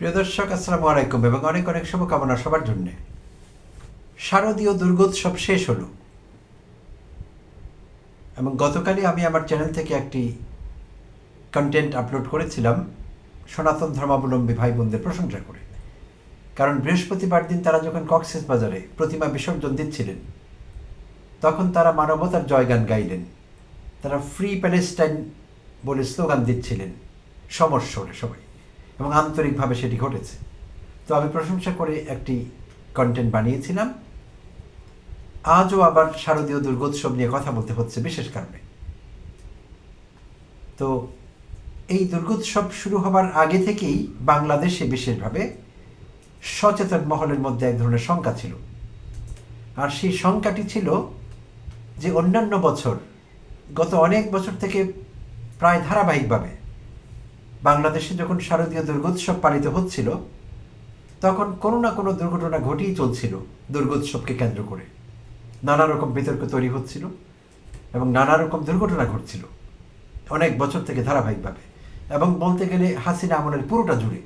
প্রিয় দর্শক, আসসালামু আলাইকুম এবং অনেক অনেক শুভকামনা সবার জন্যে। শারদীয় দুর্গোৎসব শেষ হলো। এবং গতকালই আমি আমার চ্যানেল থেকে একটি কন্টেন্ট আপলোড করেছিলাম, সনাতন ধর্মাবলম্বী ভাই বোনদের প্রশংসা করে। কারণ বৃহস্পতিবার দিন তারা যখন কক্সেস বাজারে প্রতিমা বিসর্জন দিচ্ছিলেন, তখন তারা মানবতার জয়গান গাইলেন। তারা ফ্রি প্যালেস্টাইন বলে স্লোগান দিচ্ছিলেন সমস্বরে সবাই। এবং আন্তরিকভাবে সেটি ঘটেছে। তো আমি প্রশংসা করে একটি কন্টেন্ট বানিয়েছিলাম। আজও আবার শারদীয় দুর্গোৎসব নিয়ে কথা বলতে হচ্ছে বিশেষ কারণে। তো এই দুর্গোৎসব শুরু হবার আগে থেকেই বাংলাদেশে বিশেষভাবে সচেতন মহলের মধ্যে এক ধরনের শঙ্কা ছিল। আর সেই শঙ্কাটি ছিল যে অন্যান্য বছর, গত অনেক বছর থেকে প্রায় ধারাবাহিকভাবে বাংলাদেশে যখন শারদীয় দুর্গোৎসব পালিত হচ্ছিল, তখন কোনো না কোনো দুর্ঘটনা ঘটেই চলছিল দুর্গোৎসবকে কেন্দ্র করে। নানা রকম বিতর্ক তৈরি হচ্ছিল এবং নানা রকম দুর্ঘটনা ঘটছিল অনেক বছর থেকে ধারাবাহিকভাবে। এবং বলতে গেলে হাসিনা আমলের পুরোটা জুড়ে।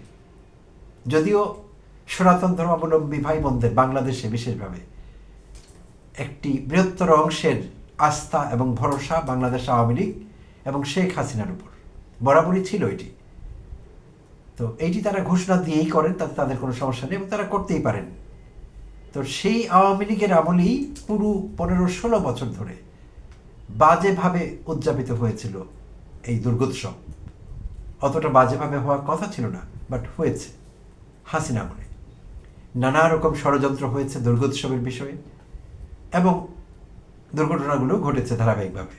যদিও সনাতন ধর্মাবলম্বী ভাই বোনদের বাংলাদেশে বিশেষভাবে একটি বৃহত্তর অংশের আস্থা এবং ভরসা বাংলাদেশ আওয়ামী লীগ এবং শেখ হাসিনার উপর। বরাবরই ছিল এটি। তো এইটি তারা ঘোষণা দিয়েই করেন, তাতে তাদের কোনো সমস্যা নেই এবং তারা করতেই পারেন। তো সেই আওয়ামী লীগের আমলেই পুরো পনেরো ষোলো বছর ধরে বাজেভাবে উদযাপিত হয়েছিল এই দুর্গোৎসব। অতটা বাজেভাবে হওয়ার কথা ছিল না, বাট হয়েছে হাসিনা আমলে। নানা রকম ষড়যন্ত্র হয়েছে দুর্গোৎসবের বিষয়ে এবং দুর্ঘটনাগুলো ঘটেছে ধারাবাহিকভাবে।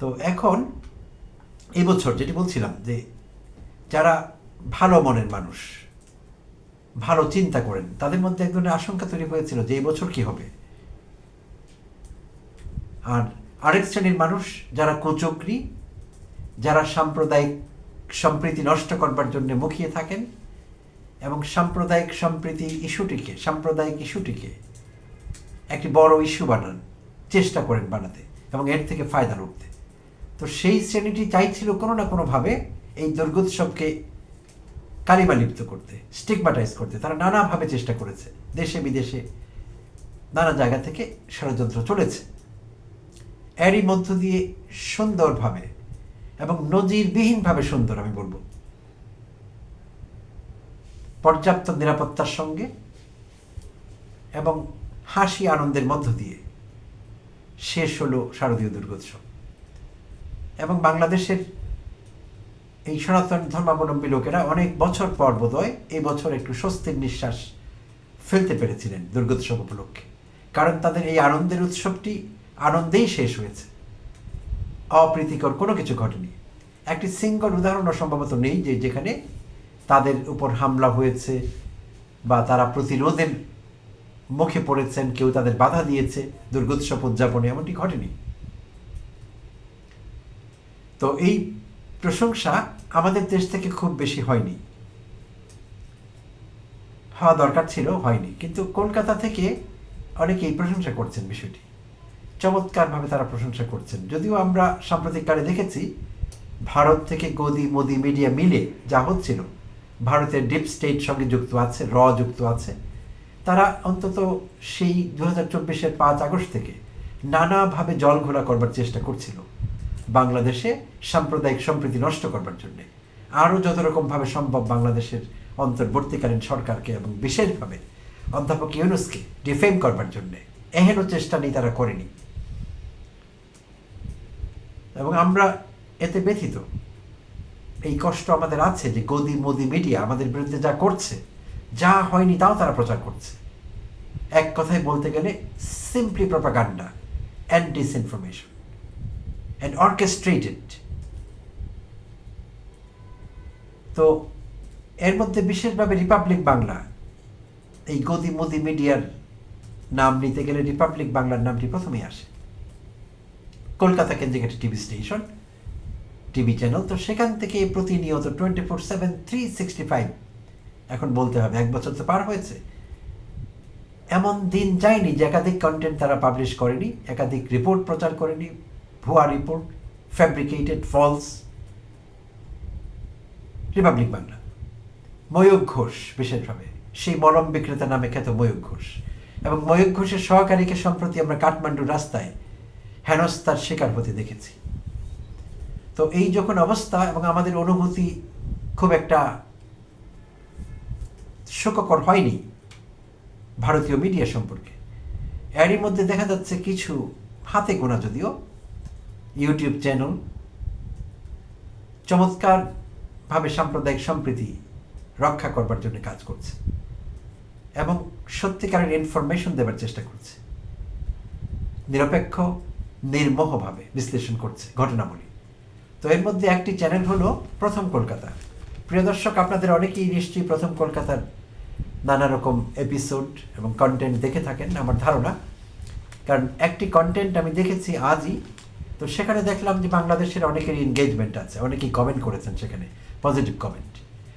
তো এখন এবছর যেটি বলছিলাম যে যারা ভালো মনের মানুষ, ভালো চিন্তা করেন, তাদের মধ্যে এক ধরনের আশঙ্কা তৈরি হয়েছিল যে এই বছর কি হবে। আর আরেক শ্রেণির মানুষ যারা কুচক্রি, যারা সাম্প্রদায়িক সম্প্রীতি নষ্ট করবার জন্য মুখিয়ে থাকেন এবং সাম্প্রদায়িক সম্প্রীতি ইস্যুটিকে, সাম্প্রদায়িক ইস্যুটিকে একটি বড় ইস্যু বানান, চেষ্টা করেন বানাতে এবং এর থেকে ফায়দা লুটতে তো সেই শ্রেণীটি চাইছিল কোনো না কোনোভাবে এই দুর্গোৎসবকে কালিমালিপ্ত করতে স্টিগমাটাইজ করতে। তারা নানাভাবে চেষ্টা করেছে। দেশে, বিদেশে নানা জায়গা থেকে ষড়যন্ত্র চলেছে। এরই মধ্য দিয়ে সুন্দরভাবে এবং নজিরবিহীনভাবে সুন্দর, আমি বলব। পর্যাপ্ত নিরাপত্তার সঙ্গে এবং হাসি আনন্দের মধ্য দিয়ে শেষ হলো শারদীয় দুর্গোৎসব। এবং বাংলাদেশের এই সনাতন ধর্মাবলম্বী লোকেরা অনেক বছর পর বোধহয় এই বছর একটু স্বস্তির নিঃশ্বাস ফেলতে পেরেছিলেন দুর্গোৎসব উপলক্ষে। কারণ তাদের এই আনন্দের উৎসবটি আনন্দেই শেষ হয়েছে। অপ্রীতিকর কোনো কিছু ঘটেনি। একটি সিঙ্গল উদাহরণও সম্ভবত নেই যে যেখানে তাদের উপর হামলা হয়েছে বা তারা প্রতিরোধের মুখে পড়েছেন, কেউ তাদের বাধা দিয়েছে, দুর্গোৎসব উদযাপনে এমনটি ঘটেনি। তো এই প্রশংসা আমাদের দেশ থেকে খুব বেশি হয়নি। হওয়া দরকার ছিল, হয়নি। কিন্তু কলকাতা থেকে অনেকেই প্রশংসা করছেন বিষয়টি। চমৎকারভাবে তারা প্রশংসা করছেন। যদিও আমরা সাম্প্রতিককালে দেখেছি, ভারত থেকে গদি মোদি মিডিয়া মিলে যা হচ্ছিল, ভারতের ডিপ স্টেট সঙ্গে যুক্ত আছে, র যুক্ত আছে, তারা অন্তত সেই দু হাজার চব্বিশের পাঁচ আগস্ট থেকে নানাভাবে জল ঘোলা করবার চেষ্টা করছিল। বাংলাদেশে সাম্প্রদায়িক সম্প্রীতি নষ্ট করবার জন্যে। আরও যত রকমভাবে সম্ভব বাংলাদেশের অন্তর্বর্তীকালীন সরকারকে এবং বিশেষভাবে অধ্যাপক ইউনুসকে ডিফেম করবার জন্যে এহেন চেষ্টা নেই তারা করেনি। এবং আমরা এতে ব্যথিত। এই কষ্ট আমাদের আছে যে গদি মোদি মিডিয়া আমাদের বিরুদ্ধে যা করছে, যা হয়নি তাও তারা প্রচার করছে। এক কথায় বলতে গেলে simply propaganda and disinformation and orchestrated তো এর মধ্যে বিশেষভাবে রিপাবলিক বাংলা এই গদি মোদি মিডিয়ার নাম নিতে গেলে রিপাবলিক বাংলার নামটি প্রথমেই আসে। কলকাতা কেন্দ্রিক একটি টিভি স্টেশন, টিভি চ্যানেল, তো সেখান থেকে প্রতিনিয়ত twenty four seven three sixty five এখন বলতে হবে, এক বছর তো পার হয়েছে। এমন দিন যায়নি যে একাধিক কন্টেন্ট তারা পাবলিশ করেনি, একাধিক রিপোর্ট প্রচার করেনি ভুয়া report fabricated false Republic Bangla Mayukh Ghosh, বিশেষভাবে। সেই মরম বিক্রেতা নামে খ্যাত ময়ূক ঘোষ। এবং ময়ূক ঘোষের সহকারীকে সম্প্রতি আমরা কাঠমান্ডু রাস্তায় হেনস্তার শিকার হতে দেখেছি। তো এই যখন অবস্থা এবং আমাদের অনুভূতি খুব একটা শোককর হয়নি ভারতীয় মিডিয়া সম্পর্কে, এরই মধ্যে দেখা যাচ্ছে কিছু হাতে গোনা যদিও ইউটিউব চ্যানেল চমৎকারভাবে সাম্প্রদায়িক সম্প্রীতি রক্ষা করবার জন্য কাজ করছে এবং সত্যিকারের ইনফরমেশন দেবার চেষ্টা করছে। নিরপেক্ষ, নির্মোহভাবে বিশ্লেষণ করছে ঘটনাবলী। তো এর মধ্যে একটি চ্যানেল হলো প্রথম কলকাতা। প্রিয় দর্শক, আপনাদের অনেকেই নিশ্চয়ই প্রথম কলকাতার নানা রকম এপিসোড এবং কন্টেন্ট দেখে থাকেন, আমার ধারণা। কারণ একটি কন্টেন্ট আমি দেখেছি আজই তো সেখানে দেখলাম যে বাংলাদেশের অনেকের এনগেজমেন্ট আছে, অনেকেই কমেন্ট করেছেন সেখানে পজিটিভ কমেন্ট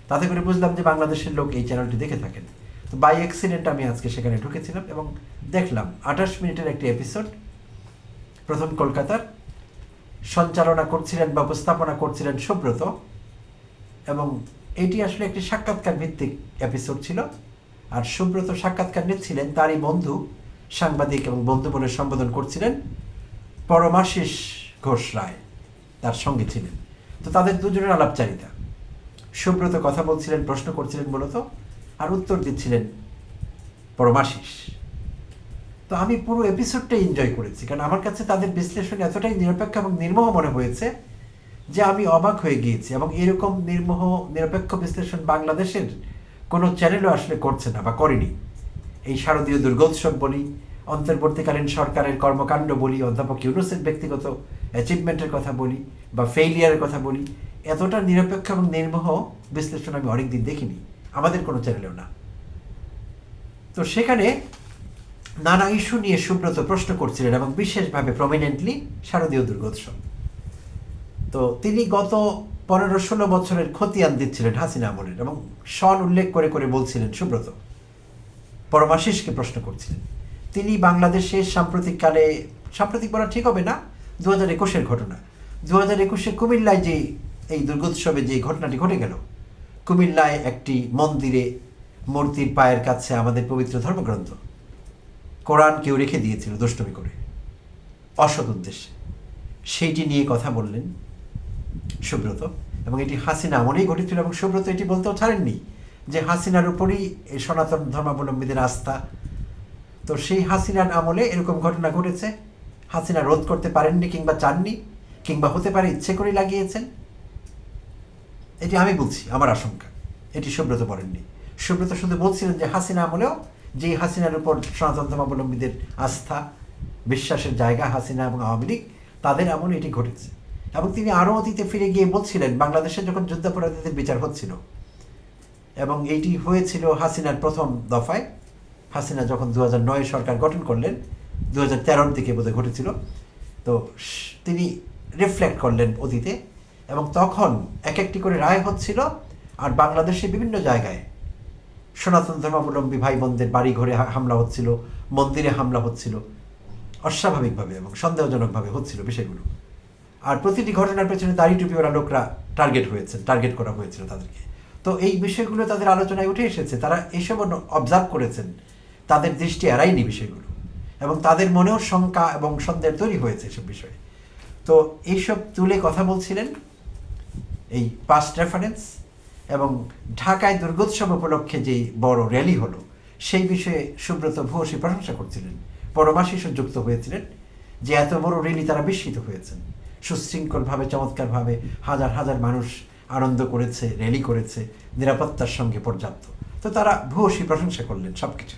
তাতে করে বুঝলাম যে বাংলাদেশের লোক এই চ্যানেলটি দেখে থাকেন। তো বাই অ্যাক্সিডেন্ট আমি আজকে সেখানে ঢুকেছিলাম এবং দেখলাম আঠাশ মিনিটের একটি এপিসোড প্রথম কলকাতার, সঞ্চালনা করছিলেন বা উপস্থাপনা করছিলেন সুব্রত, এবং এটি আসলে একটি সাক্ষাৎকার ভিত্তিক এপিসোড ছিল। আর সুব্রত সাক্ষাৎকার নিচ্ছিলেন তারই বন্ধু, সাংবাদিক এবং বন্ধু বলে সম্বোধন করছিলেন পরমাশিস ঘোষ রায় তার সঙ্গে ছিলেন। তো তাদের দুজনের আলাপচারিতা। সুব্রত কথা বলছিলেন, প্রশ্ন করছিলেন মূলত, আর উত্তর দিচ্ছিলেন পরমাশিস। তো আমি পুরো এপিসোডটা এনজয় করেছি, কারণ আমার কাছে তাদের বিশ্লেষণ এতটাই নিরপেক্ষ এবং নির্মোহ মনে হয়েছে যে আমি অবাক হয়ে গিয়েছি এবং এরকম নির্মোহ, নিরপেক্ষ বিশ্লেষণ বাংলাদেশের কোনো চ্যানেলও আসলে করছে না বা করেনি। এই শারদীয় দুর্গোৎসব বলি অন্তর্বর্তীকালীন সরকারের কর্মকাণ্ড বলি, অধ্যাপক ইউনুসের ব্যক্তিগত অ্যাচিভমেন্টের কথা বলি বা ফেইলিয়ারের কথা বলি, এতটা নিরপেক্ষ এবং নির্মোহ বিশ্লেষণ আমি অনেকদিন দেখিনি। আমাদের কোনো চ্যানেলেও না। তো সেখানে নানা ইস্যু নিয়ে সুব্রত প্রশ্ন করছিলেন এবং বিশেষভাবে প্রমিনেন্টলি শারদীয় দুর্গোৎসব তো তিনি গত পনেরো ষোলো বছরের খতিয়ান দিচ্ছিলেন হাসিনা আমলের এবং সন উল্লেখ করে করে বলছিলেন সুব্রত, পরমাশিসকে প্রশ্ন করছিলেন। তিনি বাংলাদেশে সাম্প্রতিককালে সাম্প্রতিক বলা ঠিক হবে না দু হাজার একুশের ঘটনা। দু হাজার একুশে কুমিল্লায় যে এই দুর্গোৎসবে যে ঘটনাটি ঘটে গেল, কুমিল্লায় একটি মন্দিরে মূর্তির পায়ের কাছে আমাদের পবিত্র ধর্মগ্রন্থ, কোরআন কেউ রেখে দিয়েছিল দুষ্টমি করে, অসৎ উদ্দেশ্যে। সেইটি নিয়ে কথা বললেন সুব্রত, এবং এটি হাসিনা আমলেই ঘটেছিল এবং সুব্রত এটি বলতেও ছাড়েননি যে হাসিনার উপরই সনাতন ধর্মাবলম্বীদের আস্থা তো সেই হাসিনার আমলে এরকম ঘটনা ঘটেছে। হাসিনা রোধ করতে পারেননি কিংবা চাননি, কিংবা হতে পারে ইচ্ছে করে লাগিয়েছেন। এটি আমি বলছি, আমার আশঙ্কা। এটি সুব্রত বলেননি। সুব্রত শুধু বলছিলেন যে হাসিনা আমলেও যে হাসিনার উপর সনাতন ধর্মাবলম্বীদের আস্থা, বিশ্বাসের জায়গা হাসিনা এবং আওয়ামী লীগ, তাদের আমলে এটি ঘটেছে। এবং তিনি আরও অতীতে ফিরে গিয়ে বলছিলেন, বাংলাদেশে যখন যুদ্ধাপরাধীদের বিচার হচ্ছিল, এবং এইটি হয়েছিল হাসিনার প্রথম দফায় হাসিনা যখন দু নয় সরকার গঠন করলেন দু হাজার তেরোর দিকে বোধহয় ঘটেছিল, তো তিনি রিফ্লেক্ট করলেন অতীতে এবং তখন এক একটি করে রায় হচ্ছিল, আর বাংলাদেশে বিভিন্ন জায়গায় সনাতন ধর্মাবলম্বী ভাই বোনদের বাড়ি ঘরে হামলা হচ্ছিল, মন্দিরে হামলা হচ্ছিল, অস্বাভাবিকভাবে এবং সন্দেহজনকভাবে হচ্ছিল বিষয়গুলো। আর প্রতিটি ঘটনার পেছনে দাড়ি টুপিওয়ালা লোকরা টার্গেট হয়েছে টার্গেট করা হয়েছিল তাদেরকে। তো এই বিষয়গুলো তাদের আলোচনায় উঠে এসেছে, তারা এইসব অবজার্ভ করেছেন তাদের দৃষ্টি এড়ায়নি বিষয়গুলো এবং তাদের মনেও শঙ্কা এবং সন্দেহ তৈরি হয়েছে এসব বিষয়ে। তো এইসব তুলে কথা বলছিলেন এই পাস্ট রেফারেন্স এবং ঢাকায় দুর্গোৎসব উপলক্ষে যে বড় র্যালি হলো, সেই বিষয়ে সুব্রত ভূয়সী প্রশংসা করছিলেন। পরমাশিসও যুক্ত হয়েছিলেন যে এত বড় র্যালি তারা বিস্মিত হয়েছেন। সুশৃঙ্খলভাবে, চমৎকারভাবে হাজার হাজার মানুষ আনন্দ করেছে র্যালি করেছে, নিরাপত্তার সঙ্গে পর্যাপ্ত। তো তারা ভূয়সী প্রশংসা করলেন সব কিছু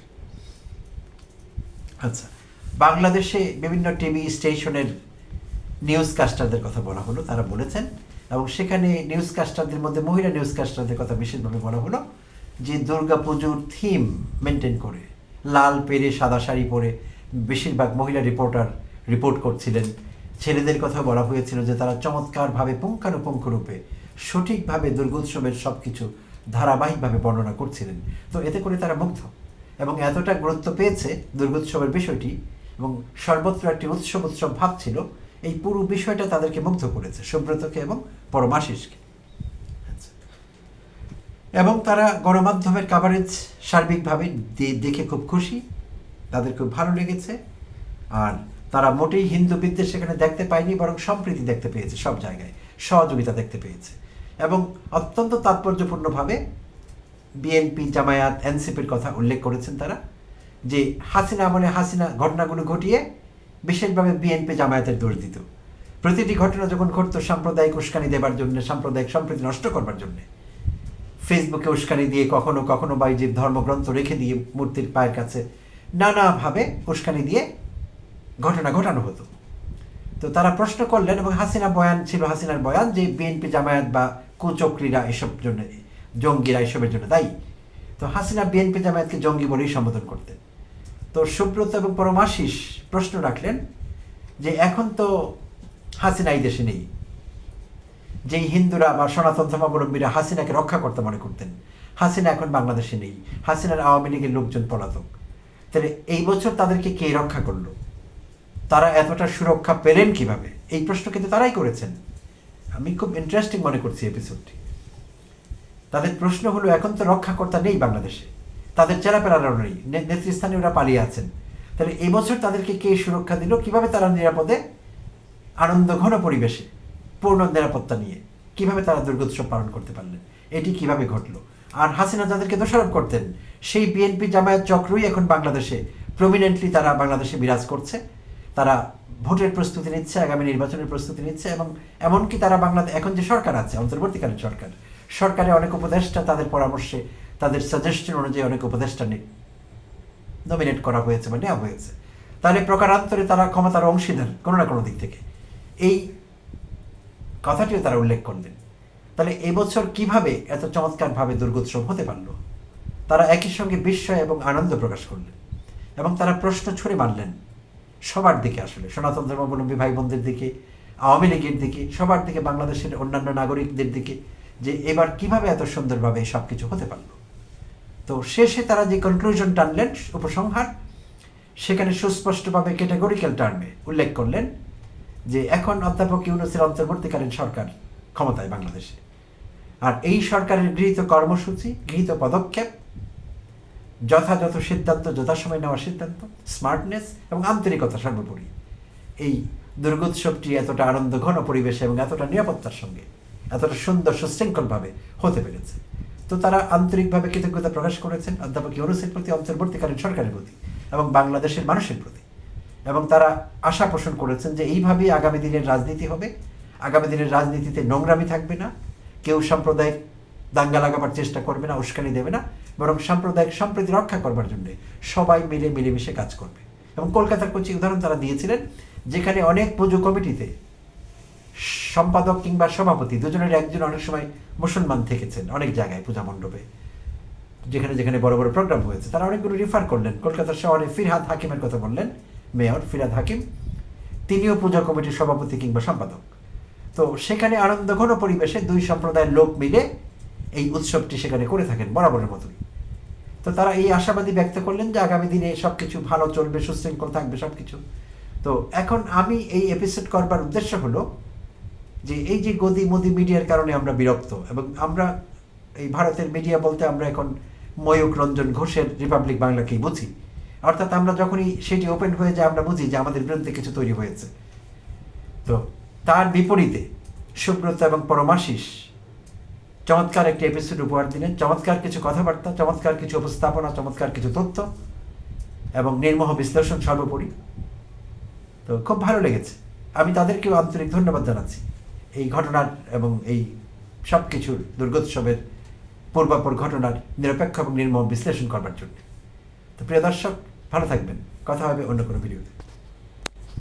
আচ্ছা বাংলাদেশে বিভিন্ন টিভি স্টেশনের নিউজ কাস্টারদের কথা বলা হলো, তারা বলেছেন, এবং সেখানে নিউজ কাস্টারদের মধ্যে মহিলা নিউজ কাস্টারদের কথা বিশেষভাবে বলা হলো যে দুর্গা পুজোর থিম মেনটেন করে, লাল পেরে সাদা শাড়ি পরে বেশিরভাগ মহিলা রিপোর্টার রিপোর্ট করছিলেন। ছেলেদের কথা বলা হয়েছিল যে তারা চমৎকারভাবে পুঙ্খানুপুঙ্খ রূপে সঠিকভাবে দুর্গোৎসবের সব কিছু ধারাবাহিকভাবে বর্ণনা করছিলেন। তো এতে করে তারা মুগ্ধ। এবং এতটা গুরুত্ব পেয়েছে দুর্গোৎসবের বিষয়টি এবং সর্বত্র একটি উৎসব উৎসব ভাব ছিল, এই পুরো বিষয়টা তাদেরকে মুগ্ধ করেছে, সুব্রতকে এবং পরমাশিসকে এবং তারা গণমাধ্যমের কাভারেজ সার্বিকভাবে দেখে খুব খুশি, তাদের খুব ভালো লেগেছে, আর তারা মোটেই হিন্দু বিদ্বেষ সেখানে দেখতে পায়নি, বরং সম্প্রীতি দেখতে পেয়েছে সব জায়গায়, সহযোগিতা দেখতে পেয়েছে। এবং অত্যন্ত তাৎপর্যপূর্ণভাবে বিএনপি জামায়াত এনসিপির কথা উল্লেখ করেছেন তারা, যে হাসিনা আমলে হাসিনা ঘটনাগুলো ঘটিয়ে বিশেষভাবে বিএনপি জামায়াতের দোষ দিত। প্রতিটি ঘটনা যখন ঘটতো সাম্প্রদায়িক উস্কানি দেবার জন্য, সাম্প্রদায়িক সম্প্রীতি নষ্ট করবার জন্য। ফেসবুকে উস্কানি দিয়ে কখনো কখনো বা যে ধর্মগ্রন্থ রেখে দিয়ে মূর্তির পায়ের কাছে নানাভাবে উস্কানি দিয়ে ঘটনা ঘটানো হতো। তো তারা প্রশ্ন করলেন এবং হাসিনা বয়ান ছিল, হাসিনার বয়ান যে বিএনপি জামায়াত বা কুচক্রীরা এসব জন্য জঙ্গিরা এসবের জন্য দায়ী। তো হাসিনা বিএনপি জামায়াতকে জঙ্গি বলেই সম্বোধন করতেন। তো সুব্রত এবং পরমাশিস প্রশ্ন রাখলেন যে, এখন তো হাসিনা এই দেশে নেই। যেই হিন্দুরা বা সনাতন ধর্মাবলম্বীরা হাসিনাকে রক্ষা করতে মনে করতেন, হাসিনা এখন বাংলাদেশে নেই। হাসিনার আওয়ামী লীগের লোকজন পলাতক। তাহলে এই বছর তাদেরকে কে রক্ষা করল? তারা এতটা সুরক্ষা পেলেন কীভাবে? এই প্রশ্ন কিন্তু তারাই করেছেন। আমি খুব ইন্টারেস্টিং মনে করছি এপিসোডটি তাদের প্রশ্ন হলো, এখন তো রক্ষাকর্তা নেই বাংলাদেশে। তাদের চেলাপেলারাও নেই, নে- নেতৃস্থানীয়রা পালিয়ে আছেন। তাহলে এই বছর তাদেরকে কে সুরক্ষা দিল? কীভাবে তারা নিরাপদে? আনন্দ, ঘন পরিবেশে, পূর্ণ নিরাপত্তা নিয়ে। কীভাবে তারা দুর্গোৎসব পালন করতে পারলেন? এটি কীভাবে ঘটলো? আর হাসিনা যাদেরকে দোষারোপ করতেন, সেই বিএনপি জামায়াত চক্রই এখন বাংলাদেশে প্রমিনেন্টলি তারা বাংলাদেশে বিরাজ করছে। তারা ভোটের প্রস্তুতি নিচ্ছে, আগামী নির্বাচনের প্রস্তুতি নিচ্ছে এবং এমনকি তারা বাংলাদেশ এখন যে সরকার আছে, অন্তর্বর্তীকালীন সরকার সরকারে অনেক উপদেষ্টা তাদের পরামর্শে, তাদের সাজেশন অনুযায়ী অনেক উপদেষ্টা নমিনেট করা হয়েছে বা নেওয়া হয়েছে। তাহলে প্রকারান্তরে তারা ক্ষমতার অংশীদার কোনো না কোনো দিক থেকে। এই কথাটিও তারা উল্লেখ করলেন। তাহলে এবছর কীভাবে এত চমৎকারভাবে দুর্গোৎসব হতে পারল? তারা একই সঙ্গে বিস্ময় এবং আনন্দ প্রকাশ করলেন এবং তারা প্রশ্ন ছুড়ে মারলেন সবার দিকে আসলে, সনাতন ধর্মাবলম্বী ভাই বোনদের দিকে, আওয়ামী লীগের দিকে, সবার দিকে, বাংলাদেশের অন্যান্য নাগরিকদের দিকে। যে এবার কীভাবে এত সুন্দরভাবে সব কিছু হতে পারল। তো শেষে তারা যে কনক্লুশন টানলেন উপসংহার, সেখানে সুস্পষ্টভাবে ক্যাটাগরিক্যাল টার্মে উল্লেখ করলেন যে এখন অধ্যাপক ইউনুসের অন্তর্বর্তীকালীন সরকার ক্ষমতায় বাংলাদেশে। আর এই সরকারের গৃহীত কর্মসূচি, গৃহীত পদক্ষেপ, যথাযথ সিদ্ধান্ত, যথাসময় নেওয়া সিদ্ধান্ত স্মার্টনেস এবং আন্তরিকতা সর্বোপরি। এই দুর্গোৎসবটি এতটা আনন্দ ঘন পরিবেশে এবং এতটা নিরাপত্তার সঙ্গে এতটা সুন্দর, সুশৃঙ্খলভাবে হতে পেরেছে। তো তারা আন্তরিকভাবে কৃতজ্ঞতা প্রকাশ করেছেন অধ্যাপক ইউনুসের প্রতি, অন্তর্বর্তীকালীন সরকারের প্রতি এবং বাংলাদেশের মানুষের প্রতি। এবং তারা আশা পোষণ করেছেন যে এইভাবেই আগামী দিনের রাজনীতি হবে। আগামী দিনের রাজনীতিতে নোংরামি থাকবে না। কেউ সাম্প্রদায়িক দাঙ্গা লাগাবার চেষ্টা করবে না, উস্কানি দেবে না। বরং সাম্প্রদায়িক সম্প্রীতি রক্ষা করবার জন্য সবাই মিলে, মিলেমিশে কাজ করবে। এবং কলকাতার কোচি উদাহরণ তারা দিয়েছিলেন, যেখানে অনেক পুজো কমিটিতে সম্পাদক কিংবা সভাপতি, দুজনের একজন অনেক সময় মুসলমান থেকেছেন, অনেক জায়গায় পূজা মণ্ডপে। যেখানে যেখানে বড় বড় প্রোগ্রাম হয়েছে, তারা অনেকগুলো রিফার করলেন। কলকাতা শহরে ফিরহাদ হাকিমের কথা বললেন, মেয়র ফিরহাদ হাকিম। তিনিও পূজা কমিটির সভাপতি কিংবা সম্পাদক। তো সেখানে আনন্দ, ঘন পরিবেশে দুই সম্প্রদায়ের লোক মিলে এই উৎসবটি সেখানে করে থাকেন, বরাবরের মতোই। তো তারা এই আশাবাদী ব্যক্ত করলেন যে আগামী দিনে সব কিছু ভালো চলবে, সুশৃঙ্খল থাকবে সব কিছু তো এখন আমি এই এপিসোড করবার উদ্দেশ্য হলো যে এই যে গদি মোদি মিডিয়ার কারণে আমরা বিরক্ত এবং আমরা এই ভারতের মিডিয়া বলতে আমরা এখন ময়ূক রঞ্জন ঘোষের রিপাবলিক বাংলাকেই বুঝি। অর্থাৎ আমরা যখনই সেটি ওপেন হয়ে যায়, আমরা বুঝি যে আমাদের বিরুদ্ধে কিছু তৈরি হয়েছে। তো তার বিপরীতে সুব্রত এবং পরমাশিস চমৎকার একটি এপিসোড উপহার দিলেন। চমৎকার কিছু কথাবার্তা, চমৎকার কিছু উপস্থাপনা, চমৎকার কিছু তথ্য এবং নির্মোহ বিশ্লেষণ সর্বোপরি। তো খুব ভালো লেগেছে। আমি তাদেরকেও আন্তরিক ধন্যবাদ জানাচ্ছি। এই ঘটনার এবং এই সব কিছুর দুর্গোৎসবের পূর্বাপর ঘটনার নিরপেক্ষ এবং নির্মম বিশ্লেষণ করবার জন্য। তো প্রিয় দর্শক, ভালো থাকবেন। কথা হবে অন্য কোনো ভিডিওতে।